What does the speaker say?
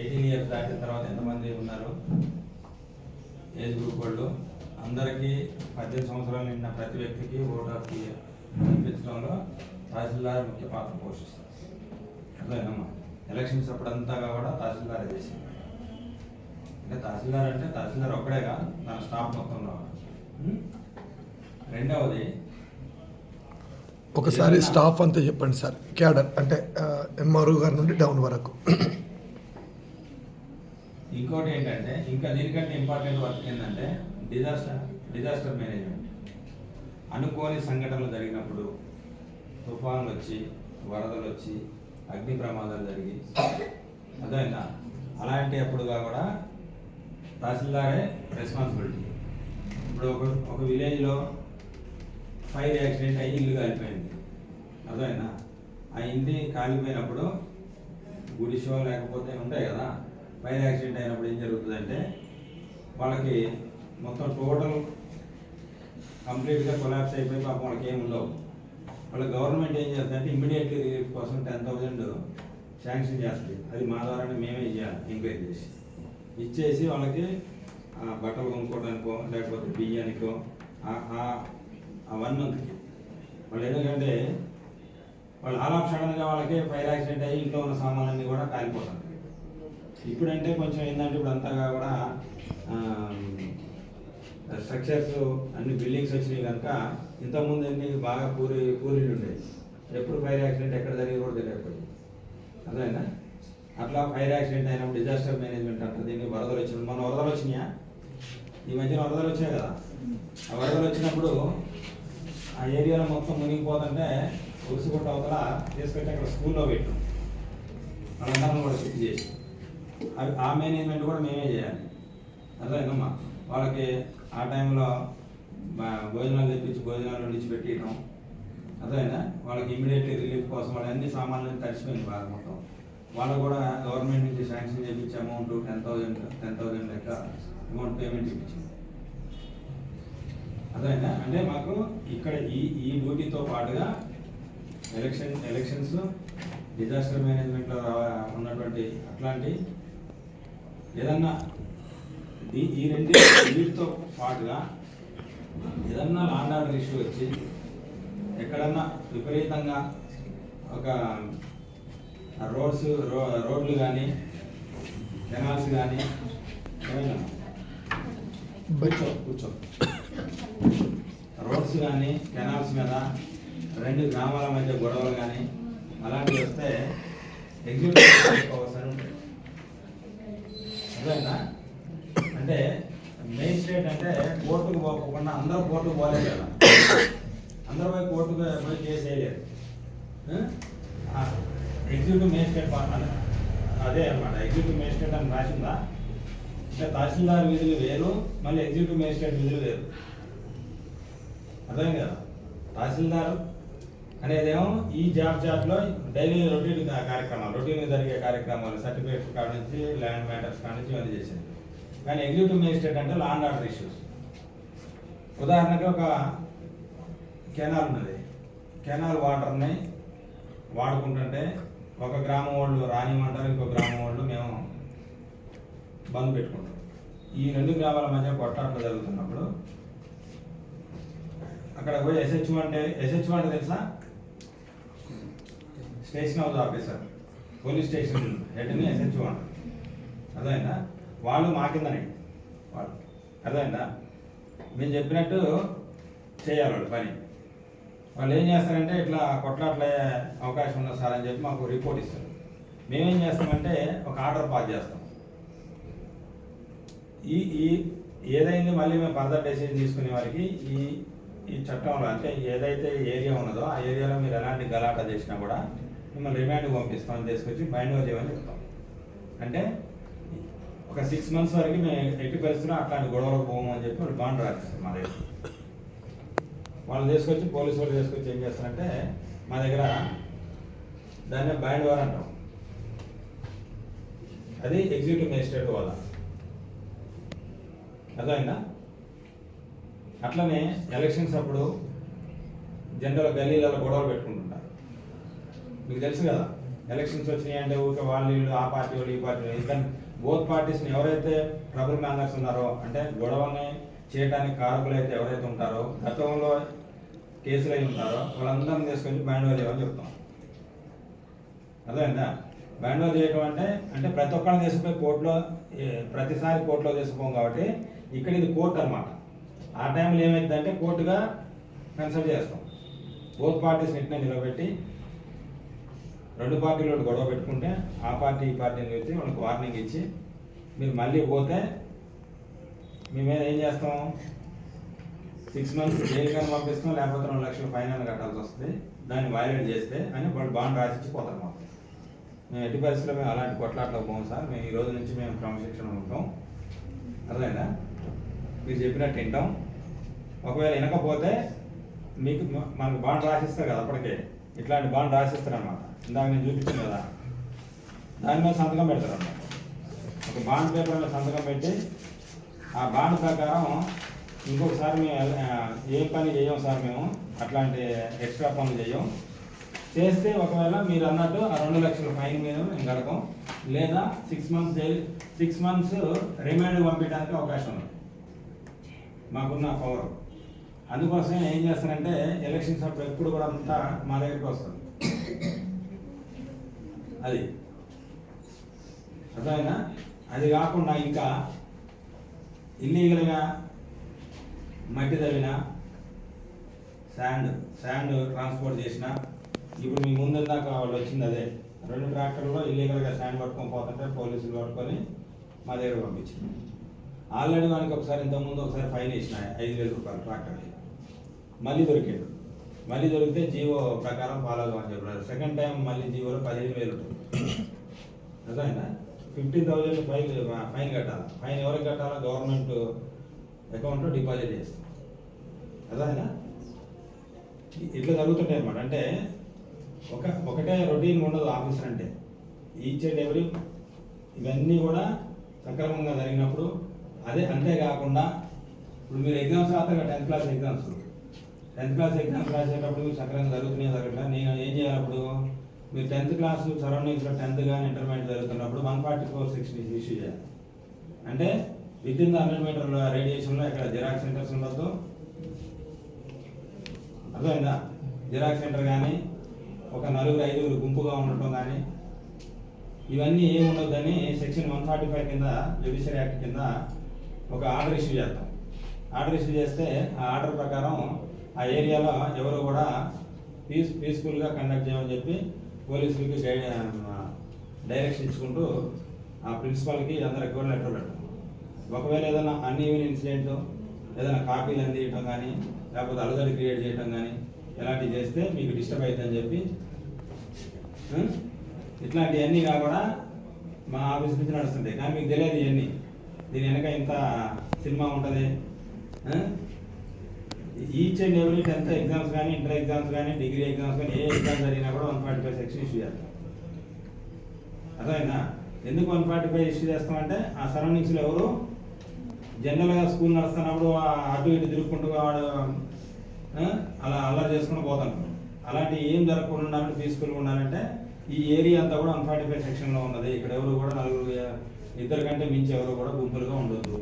Eighteen years దాటిన తర్వాత ఎంతమంది ఉన్నారు? ఏజ్ గ్రూప్ వాళ్ళు. అందరికీ పద్దెనిమిది సంవత్సరాలు నిన్న ప్రతి వ్యక్తికి ఓటు హక్కు కల్పించడంలో తహసీల్దార్ ముఖ్య పాత్ర పోషిస్తారు. అదేనమ్మా ఎలక్షన్స్ అప్పుడంతా కూడా తహసీల్దార్ చేసింది. అంటే తహసీల్దార్ అంటే తహసీల్దార్ ఒక్కడేగా తన స్టాఫ్ మొత్తంలో? రెండవది ఒకసారి స్టాఫ్ అంతా చెప్పండి సార్. క్యాడర్ అంటే ఎంఆర్ఓ గారి నుండి డౌన్ వరకు. ఇంకోటి ఏంటంటే ఇంకా దీనికంటే ఇంపార్టెంట్ వర్క్ ఏంటంటే డిజాస్టర్ డిజాస్టర్ మేనేజ్మెంట్ అనుకోని సంఘటనలు జరిగినప్పుడు తుఫాన్లు వచ్చి వరదలు వచ్చి అగ్ని ప్రమాదాలు జరిగి అదేనా అలాంటి అప్పుడుగా కూడా తహసీల్దారే రెస్పాన్సిబిలిటీ ఇప్పుడు ఒక ఒక విలేజ్లో ఫైర్ యాక్సిడెంట్ అయ్యి ఇల్లు కాలిపోయింది. అదేనా ఆ ఇంటి కాలిపోయినప్పుడు గుడిసో లేకపోతే ఉంటాయి కదా ఫైర్ యాక్సిడెంట్ అయినప్పుడు ఏం జరుగుతుందంటే వాళ్ళకి మొత్తం టోటల్ కంప్లీట్గా కొలాప్స్ అయిపోయి పాపం వాళ్ళకి ఏమి ఉండవు. వాళ్ళ గవర్నమెంట్ ఏం చేస్తుందంటే ఇమ్మీడియట్లీ రిలీఫ్ కోసం టెన్ థౌజండ్ శాంక్షన్ చేస్తుంది. అది మా ద్వారానే మేమే చేయాలి ఎంక్వైరీ చేసి. ఇచ్చేసి వాళ్ళకి బట్టలు కొనుక్కోవడానికో లేకపోతే బియ్యానికో ఆ- వన్ మంత్కి వాళ్ళు ఎందుకంటే వాళ్ళు ఆల్ ఆఫ్ సడన్గా వాళ్ళకి ఫైర్ యాక్సిడెంట్ అయ్యి ఇంట్లో ఉన్న సామాన్లన్నీ కూడా కాలిపోతారు ఇప్పుడంటే కొంచెం ఏంటంటే ఇప్పుడు అంతగా కూడా స్ట్రక్చర్స్ అన్ని బిల్డింగ్స్ వచ్చినాయి కనుక ఇంతకుముందు అన్ని బాగా పూరి పూరీలు ఉండేవి. ఎప్పుడు ఫైర్ యాక్సిడెంట్ ఎక్కడ జరిగి కూడా తెలియకపోయింది. అదేనా అట్లా ఫైర్ యాక్సిడెంట్ అయినప్పుడు డిజాస్టర్ మేనేజ్మెంట్ అంటారు. దీన్ని వరదలు వచ్చినప్పుడు. మన వరదలు వచ్చినాయా? ఈ మధ్యన వరదలు వచ్చాయి కదా. ఆ వరదలు వచ్చినప్పుడు ఆ ఏరియాలో మొత్తం మునిగిపోతుంటే ఉరుసుకుంటా అవతల తీసుకొచ్చి అక్కడ స్కూల్లో పెట్టాం వాళ్ళందరం కూడా షిఫ్ట్ చేసి. అవి ఆ మేనేజ్మెంట్ కూడా మేమే చేయాలి. అర్థమైందమ్మా? వాళ్ళకి ఆ టైంలో భోజనాలు తెప్పించి భోజనాలు వండించి అర్థమైందా? వాళ్ళకి ఇమీడియట్లీ రిలీఫ్ కోసం వాళ్ళ అన్ని సామాన్లు తడిచిపోయింది బాగా మొత్తం. వాళ్ళు కూడా గవర్నమెంట్ నుంచి శాంక్షన్ చేయించి amount ten thousand ten thousand లెక్క అమౌంట్ పేమెంట్ ఇప్పించింది అర్థమైందా? అంటే మాకు ఇక్కడ ఈ ఈ డ్యూటీతో పాటుగా ఎలక్షన్ ఎలక్షన్స్ డిజాస్టర్ మేనేజ్మెంట్లో ఉన్నటువంటి అట్లాంటి ఏదన్నా ఈ- ఈ రెండు వీటితో పాటుగా ఏదన్నా లాండ్ ఆర్డర్ ఇష్యూ వచ్చి ఎక్కడన్నా విపరీతంగా ఒక రోడ్స్ రో రోడ్లు కానీ కెనాల్స్ కానీ ఏమైనా కూర్చో కూర్చో. రోడ్స్ కానీ కెనాల్స్ మీద రెండు గ్రామాల మధ్య గొడవలు కానీ అలాంటివి వస్తే ఎగ్జిక్యూటివ్ అర్థమైందా? అంటే మెయిన్ స్టేట్ అంటే కోర్టుకు పోకుండా అందరూ కోర్టుకు పోలేదు కదా. అందరూ పోయి కోర్టుకు పోయి కేసు మెయిన్ ఎగ్జిక్యూటివ్ మేజిస్ట్రేట్ అదే అన్నమాట. ఎగ్జిక్యూటివ్ మేజిస్ట్రేట్ అని రాసిందా? అంటే తహసీల్దార్ విధులు వేరు మళ్ళీ ఎగ్జిక్యూటివ్ మేజిస్ట్రేట్ విధులు వేరు. అర్థం కదా? తహసీల్దార్ అనేదేమో ఈ జాబ్ జాబ్లో డైలీ రొటీన్ కార్యక్రమాలు రొటీన్ జరిగే కార్యక్రమాలు సర్టిఫికేట్ కాడ నుంచి ల్యాండ్ మ్యాటర్స్ కాడ నుంచి ఇవన్నీ చేసింది. కానీ ఎగ్జిక్యూటివ్ మేజిస్ట్రేట్ అంటే లాండ్ ఆర్డర్ ఇష్యూస్. ఉదాహరణకి ఒక కెనాల్ ఉన్నది. కెనాల్ వాటర్ని వాడుకుంటుంటే ఒక గ్రామం వాళ్ళు రానిమంటారు ఇంకో గ్రామం వాళ్ళు మేము బంద్ పెట్టుకుంటాం. ఈ రెండు గ్రామాల మధ్య కొట్టాట్లు జరుగుతున్నప్పుడు అక్కడ పోయి ఎస్హెచ్ అంటే ఎస్హెచ్ అంటే తెలుసా? Station house officer police station హెడ్ని SH అంటారు అర్థమైందా? వాళ్ళు మా కిందనే. వాళ్ళు. అర్థమైందా? మేము చెప్పినట్టు చేయాలి వాళ్ళు పని. వాళ్ళు ఏం చేస్తారంటే ఇట్లా కొట్లాట్లే అవకాశం ఉన్నది సార్ అని చెప్పి మాకు రిపోర్ట్ ఇస్తారు. మేమేం చేస్తామంటే ఒక ఆర్డర్ పాస్ చేస్తాం. ఈ ఈ ఏదైంది మళ్ళీ మేము ఫర్దర్ డెసిషన్ తీసుకునే వారికి ఈ ఈ చట్టంలో అంటే ఏదైతే ఏరియా ఉన్నదో ఆ ఏరియాలో మీరు ఎలాంటి గలాట చేసినా కూడా మిమ్మల్ని రిమాండ్ పంపిస్తాం తీసుకొచ్చి బైండ్ ఓవర్ చేయమని చెప్తాం. అంటే ఒక సిక్స్ మంత్స్ వరకు మేము ఎట్టి పరిస్థితుల్లో అట్లాంటి గొడవలకు పోము అని చెప్పి వాళ్ళు బాండ్ రాస్తారు మా దగ్గర. వాళ్ళు తీసుకొచ్చి పోలీసు వాళ్ళు తీసుకొచ్చి ఏం చేస్తారంటే మా దగ్గర దాన్ని బ్యాండ్ ఓవర్ అంటాం. అది ఎగ్జిక్యూటివ్ మేజిస్ట్రేట్ వాళ్ళ. అర్థమైందా? అట్లనే ఎలక్షన్స్ అప్పుడు జనరల్ గల్లీలలో గొడవలు పెట్టుకుంటాం మీకు తెలుసు కదా ఎలక్షన్స్ వచ్చినాయి అంటే ఊరికే వాళ్ళు వీళ్ళు ఆ పార్టీ వాళ్ళు ఈ పార్టీ వాళ్ళు. బోత్ పార్టీస్ని ఎవరైతే ట్రబుల్ మ్యాంగర్స్ ఉన్నారో అంటే గొడవని చేయడానికి కారకులు అయితే ఎవరైతే ఉంటారో గతంలో కేసులు అయి ఉంటారో వాళ్ళందరినీ తీసుకొని బ్యాండ్ చేయమని చెప్తాం. అర్థమైందా? బ్యాండ్ చేయడం అంటే అంటే ప్రతి ఒక్కరిని తీసుకుపోయి కోర్టులో ప్రతిసారి కోర్టులో తీసుకుపోం కాబట్టి ఇక్కడ ఇది కోర్టు అన్నమాట. ఆ టైంలో ఏమైందంటే కోర్టుగా కన్సల్ట్ చేస్తాం. బోత్ పార్టీస్ ఇట్నే నిలబెట్టి రెండు పార్టీలు గొడవ పెట్టుకుంటే ఆ పార్టీ ఈ పార్టీని వెళ్తే వాళ్ళకి వార్నింగ్ ఇచ్చి మీరు మళ్ళీ పోతే మీ మీద ఏం చేస్తాం? సిక్స్ మంత్స్ జైలు కానీ పంపిస్తాం లేకపోతే రెండు లక్షలు ఫైన్ అని కట్టాల్సి వస్తుంది. దాన్ని వైలేట్ చేస్తే అని వాళ్ళు బాండ్ రాసిచ్చి పోతారు మాకు. మేము ఎట్టి పరిస్థితుల్లో మేము అలాంటి కొట్లాట్లో పోం సార్. మేము ఈ రోజు నుంచి మేము క్రమశిక్షణ ఉంటాం. అర్థమైందా? మీరు చెప్పినట్టు వింటాం. ఒకవేళ వినకపోతే మీకు మనకు బాండ్ రాసిస్తారు కదా అప్పటికే. ఇట్లాంటి బాండ్ రాసిస్తారు అనమాట ఇందాక నేను చూపించాను కదా. దాని మీద సంతకం పెడతారు అన్నమాట ఒక బాండ్ పేపర్ మీద సంతకం పెట్టి ఆ బాండ్ ప్రకారం ఇంకొకసారి మేము ఏ పని చేయం సార్ మేము అట్లాంటి ఎక్స్ట్రా పనులు చేయం. చేస్తే ఒకవేళ మీరు అన్నట్టు ఆ రెండు లక్షల ఫైన్ మీద మేము కడతాం. లేదా six months six months remind పంపించడానికి అవకాశం ఉంది. మాకున్న పవర్ అందుకోసం ఏం చేస్తారంటే ఎలక్షన్స్ అప్పుడు ఎప్పుడు కూడా అంతా మా దగ్గరికి వస్తుంది అది. అర్థమైనా అది కాకుండా ఇంకా ఇల్లీగల్గా మట్టి తవ్విన శాండ్ శాండ్ ట్రాన్స్పోర్ట్ చేసిన ఇప్పుడు మీ ముందు దాకా వాళ్ళు వచ్చింది అదే. రెండు ట్రాక్టర్లో ఇల్లీగల్గా శాండ్ పట్టుకొని పోతుంటే పోలీసులు పట్టుకొని మా దగ్గర పంపించింది ఆల్రెడీ వానికి ఒకసారి ఇంతకుముందు ఒకసారి ఫైన్ వేసిన ఐదు వేల రూపాయలు ట్రాక్టర్కి. మళ్ళీ దొరికాడు. మళ్ళీ దొరికితే జీవో ప్రకారం ఫాలో అవ్వమని చెప్పారు. సెకండ్ టైం మళ్ళీ జీవోలో పదిహేను వేలు ఉంటుంది. అర్థమైందా? ఫిఫ్టీన్ థౌజండ్ ఫైన్ ఫైన్ కట్టాలి? ఫైన్ ఎవరికి కట్టాలా? గవర్నమెంట్ అకౌంట్లో డిపాజిట్ చేస్తాం. అర్థమైందా? ఇట్లా జరుగుతుంటాయి అన్నమాట. అంటే ఒక ఒకటే రొటీన్ ఉండదు ఆఫీసర్ అంటే. ఈచ్ అండ్ ఎవ్రీ ఇవన్నీ కూడా సక్రమంగా జరిగినప్పుడు అదే అంతేకాకుండా ఇప్పుడు మీరు ఎగ్జామ్స్ రాస్తారు tenth class exams tenth class exams రాసేటప్పుడు సక్రమంగా జరుగుతున్నాయి జరగట్లా? నేను ఏం చేయాలప్పుడు? మీరు టెన్త్ క్లాస్ సరౌండింగ్స్లో టెన్త్ కానీ ఇంటర్మీడియట్ జరుగుతున్నప్పుడు one forty four sixty issue చేయాలి. అంటే విత్ ఇన్ ద హండ్రెడ్ మీటర్ల రేడియేషన్లో ఇక్కడ జిరాక్స్ సెంటర్స్ ఉండొద్దు? అర్థమైందా? జిరాక్స్ సెంటర్ కానీ ఒక నలుగురు ఐదుగురు గుంపుగా ఉండటం కానీ ఇవన్నీ ఏమి ఉండొద్దని సెక్షన్ వన్ ఫార్టీ ఫైవ్ కింద జ్యుడిషియల్ యాక్ట్ కింద ఒక ఆర్డర్ ఇష్యూ చేస్తాం ఆర్డర్ ఇష్యూ చేస్తే ఆ ఆర్డర్ ప్రకారం ఆ ఏరియాలో ఎవరు కూడా పీస్ పీస్ఫుల్గా కండక్ట్ చేయమని చెప్పి పోలీసులకి గైడ్ డైరెక్షన్ ఇచ్చుకుంటూ ఆ ప్రిన్సిపాల్కి అందరికి కూడా లెటర్ పెట్టాం ఒకవేళ ఏదైనా అన్ఈవెన్ ఇన్సిడెంట్ ఏదైనా కాపీలు అందియటం కానీ లేకపోతే అలజడి క్రియేట్ చేయటం కానీ ఇలాంటివి చేస్తే మీకు డిస్టర్బ్ అవుతుందని చెప్పి ఇట్లాంటివన్నీ కాకుండా మా ఆఫీస్ నుంచి నడుస్తుంటాయి. కానీ మీకు తెలియదు ఇవన్నీ. దీని వెనక ఇంత సినిమా ఉంటుంది each and every tenth exams కానీ ఇంటర్ ఎగ్జామ్స్ కానీ డిగ్రీ ఎగ్జామ్స్ కానీ ఏ ఎగ్జామ్ జరిగినా కూడా one forty five section issue చేస్తాం. అర్థమైందా? ఎందుకు వన్ ఫార్టీ ఫైవ్ ఇష్యూ చేస్తామంటే ఆ సరౌండింగ్స్లో ఎవరు? జనరల్గా స్కూల్ నడుస్తున్నప్పుడు ఆ అటు ఇటు తిరుగుకుంటూ వాడు అలా అల్లరి చేసుకుంటూ పోతాను అలాంటి ఏం జరగకుండా ఉండాలంటే పీస్ఫుల్గా ఉండాలంటే ఈ ఏరియా అంతా కూడా వన్ ఫార్టీ ఫైవ్ సెక్షన్లో ఉన్నది. ఇక్కడ ఎవరు కూడా నలుగురు ఇద్దరు కంటే మించి ఎవరు కూడా గుంపులుగా ఉండొద్దు.